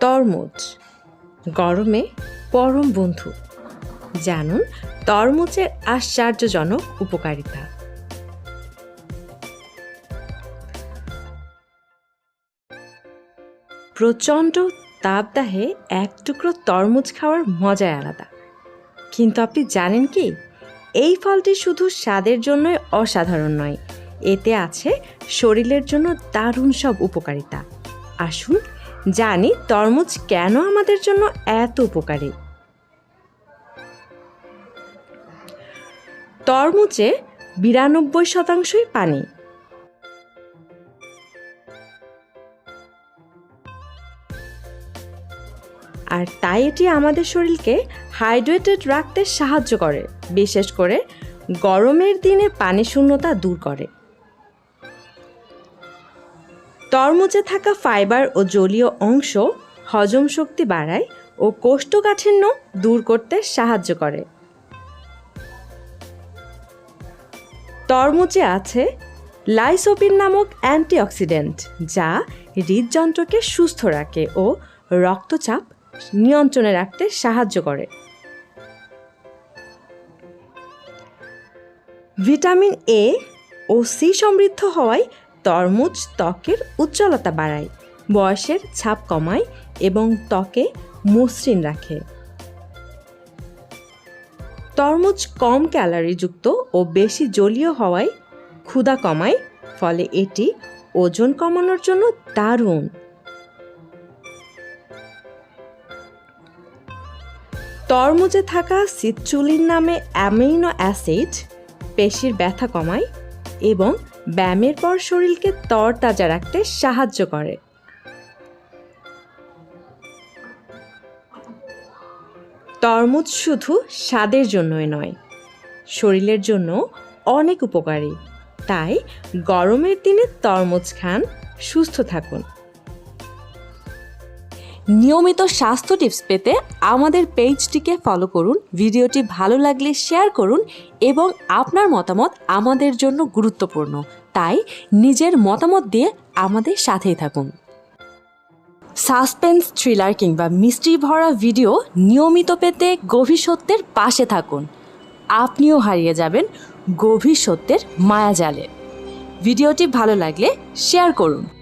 তরমুজ। গরমে পরম বন্ধু। জানুন, তরমুজের আশ্চর্যজনক উপকারিতা। প্রচণ্ড তাপদাহে এক টুকরো তরমুজ খাওয়ার মজাই আলাদা। কিন্তু আপনি জানেন কি? এই ফলটি শুধু স্বাদের জন্যই অসাধারণ নয়, এতে আছে শরীরের জন্য দারুণ সব উপকারিতা। আসুন জানি তরমুজ কেন আমাদের জন্য এত উপকারী। তরমুজে বিরানব্বই শতাংশই পানি। আর তাই এটি আমাদের শরীরকে হাইড্রেটেড রাখতে সাহায্য করে, বিশেষ করে গরমের দিনে পানি শূন্যতা দূর করে। তরমুজে থাকা ফাইবার ও জলীয় অংশ হজম শক্তি বাড়ায় ও কোষ্ঠকাঠিন্য দূর করতে সাহায্য করে। তরমুজে আছে লাইসোপিন নামক অ্যান্টিঅক্সিডেন্ট যা হৃদযন্ত্রকে সুস্থ রাখে ও রক্তচাপ নিয়ন্ত্রণে রাখতে সাহায্য করে। ভিটামিন এ ও সি সমৃদ্ধ হওয়ায় তরমুজ ত্বকের উজ্জ্বলতা বাড়ায়, বয়সের ছাপ কমায় এবং ত্বকে মসৃণ রাখে। তরমুজ কম ক্যালারিযুক্ত ও বেশি জলীয় হওয়ায় ক্ষুধা কমায়, ফলে এটি ওজন কমানোর জন্য দারুণ। তরমুজে থাকা সিট্রুলিন নামে অ্যামিনো অ্যাসিড পেশির ব্যথা কমায় এবং ব্যায়ামের পর শরীরকে তরতাজা রাখতে সাহায্য করে। তরমুজ শুধু স্বাদের জন্যই নয়, শরীরের জন্য অনেক উপকারী। তাই গরমের দিনে তরমুজ খান, সুস্থ থাকুন। নিয়মিত স্বাস্থ্য টিপস পেতে আমাদের পেজটিকে ফলো করুন, ভিডিওটি ভালো লাগলে শেয়ার করুন এবং আপনার মতামত আমাদের জন্য গুরুত্বপূর্ণ। তাই নিজের মতামত দিয়ে আমাদের সাথেই থাকুন। সাসপেন্স, থ্রিলার কিংবা মিস্ট্রি ভরা ভিডিও নিয়মিত পেতে গভীর সত্যের পাশে থাকুন। আপনিও হারিয়ে যাবেন গভীর সত্যের মায়াজালে। ভিডিওটি ভালো লাগলে শেয়ার করুন।